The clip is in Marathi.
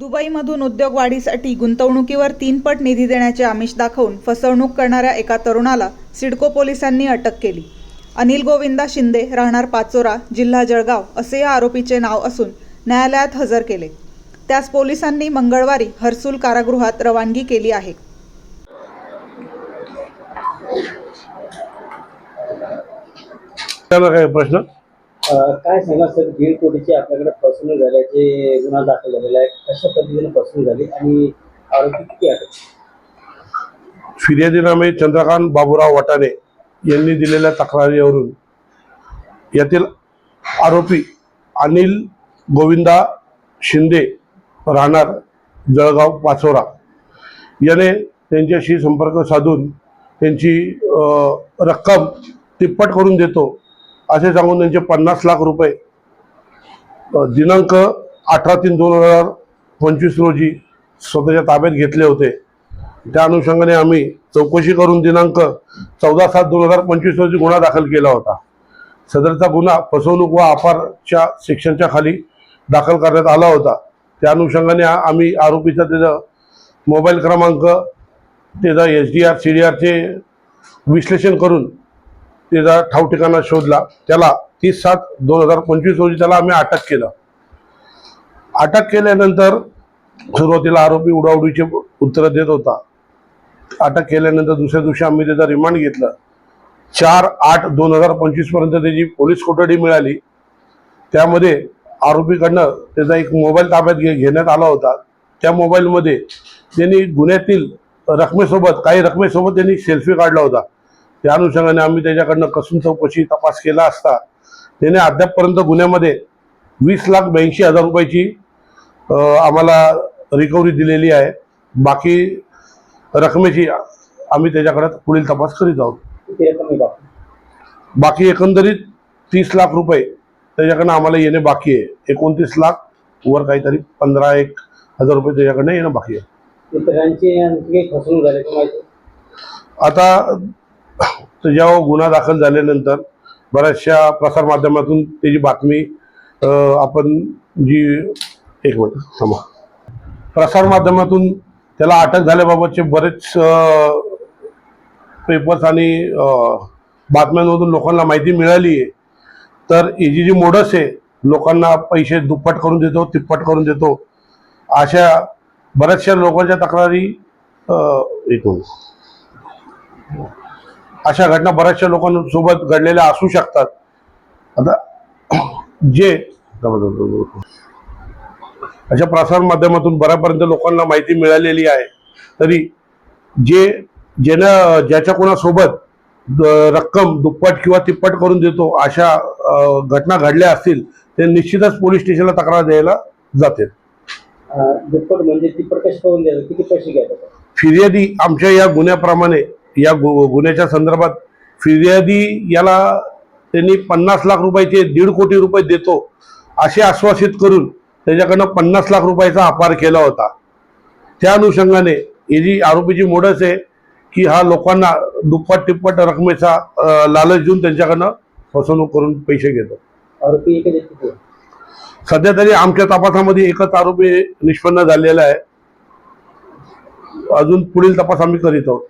दुबईमधून उद्योग वाढीसाठी गुंतवणुकीवर तीन पट निधी देण्याचे आमिष दाखवून फसवणूक करणाऱ्या एका तरुणाला सिडको पोलिसांनी अटक केली. अनिल गोविंदा शिंदे राहणार पाचोरा जिल्हा जळगाव असे या आरोपीचे नाव असून न्यायालयात हजर केले. त्यास पोलिसांनी मंगळवारी हर्सुल कारागृहात रवानगी केली आहे. प्रश्न? काय सांगा सर दीड कोटीची आपल्याकडे फसवणूक झाल्याचे गुन्हा दाखल झालेला आहे कशा पद्धतीने फसवणूक झाली आणि आरोपी किती अटक फिर्यादीनामे चंद्रकांत बाबूराव वटाने यांनी दिलेल्या तक्रारीवरून यातील आरोपी अनिल गोविंदा शिंदे राहणार जळगाव पाचोरा. याने त्यांच्याशी संपर्क साधून त्यांची रक्कम तिप्पट करून देतो असे सांगून त्यांचे पन्नास लाख रुपये दिनांक अठरा तीन दोन हजार पंचवीस रोजी स्वतःच्या ताब्यात घेतले होते. त्या अनुषंगाने आम्ही चौकशी करून दिनांक चौदा सात दोन हजार पंचवीस रोजी गुन्हा दाखल केला होता. सदरचा गुन्हा फसवणूक व अपारच्या सेक्शनच्या खाली दाखल करण्यात आला होता. त्या अनुषंगाने आम्ही आरोपीचा त्याचा मोबाईल क्रमांक त्याचा S D R C D आरचे विश्लेषण करून त्याचा ठाव ठिकाणा शोधला. त्याला तीस सात दोन हजार पंचवीस रोजी त्याला आम्ही अटक केलं. अटक केल्यानंतर सुरुवातीला आरोपी उडाउडीचे उत्तरं देत होता. अटक केल्यानंतर दुसऱ्या दिवशी आम्ही त्याचा रिमांड घेतलं. चार आठ दोन हजार पंचवीसपर्यंत त्याची पोलीस कोठडी मिळाली. त्यामध्ये आरोपीकडनं त्याचा एक मोबाईल ताब्यात घे घेण्यात आला होता. त्या मोबाईलमध्ये त्यांनी गुन्ह्यातील रकमेसोबत काही रकमेसोबत त्यांनी सेल्फी काढला होता. त्या अनुषंगाने आम्ही त्याच्याकडनं कसून चौकशी तपास केला असता त्याने अद्यापपर्यंत गुन्ह्यामध्ये वीस लाख ब्याऐंशी हजार रुपयाची आम्हाला रिकव्हरी दिलेली आहे. बाकी रकमेची आम्ही त्याच्याकडे पुढील तपास करीत आहोत. बाकी? एकंदरीत तीस लाख रुपये त्याच्याकडनं आम्हाला येणे बाकी आहे. एकोणतीस लाख वर काहीतरी पंधरा एक हजार रुपये त्याच्याकडनं येणं बाकी आहे. आता जेव्हा गुन्हा दाखल झाल्यानंतर बऱ्याचशा प्रसारमाध्यमातून त्याची बातमी आपण जी एक मिनिट थांबा. प्रसारमाध्यमातून त्याला अटक झाल्याबाबतचे बरेच पेपर्स आणि बातम्यांमधून लोकांना माहिती मिळाली आहे. तर ही जी जी मोडस आहे लोकांना पैसे दुप्पट करून देतो तिप्पट करून देतो. अशा बऱ्याचशा लोकांच्या तक्रारी एक मिनिट. अशा घटना बऱ्याचशा लोकांसोबत घडलेल्या असू शकतात. आता जे अशा प्रसार माध्यमातून बऱ्यापर्यंत लोकांना माहिती मिळालेली आहे. तरी जे ज्यानं ज्याच्या कोणासोबत रक्कम दुप्पट किंवा तिप्पट करून देतो अशा घटना घडल्या असतील ते निश्चितच पोलीस स्टेशनला तक्रार द्यायला जाते. दुप्पट म्हणजे तिप्पट कशी करून द्यायचं किती पैसे घ्यायचे फिर्यादी आमच्या या गुन्ह्याप्रमाणे या गु गुन्ह्याच्या संदर्भात फिर्यादी याला त्यांनी पन्नास लाख रुपयाचे दीड कोटी रुपये देतो असे आश्वासित करून त्याच्याकडनं पन्नास लाख रुपयाचा अपार केला होता. त्या अनुषंगाने ही जी आरोपीची मोडस आहे की हा लोकांना दुप्पट तिप्पट रकमेचा लालच देऊन त्यांच्याकडनं फसवणूक करून पैसे घेतो. आरोपी? सध्या तरी आमच्या तपासामध्ये एकच आरोपी निष्पन्न झालेला आहे. अजून पुढील तपास आम्ही करीत आहोत.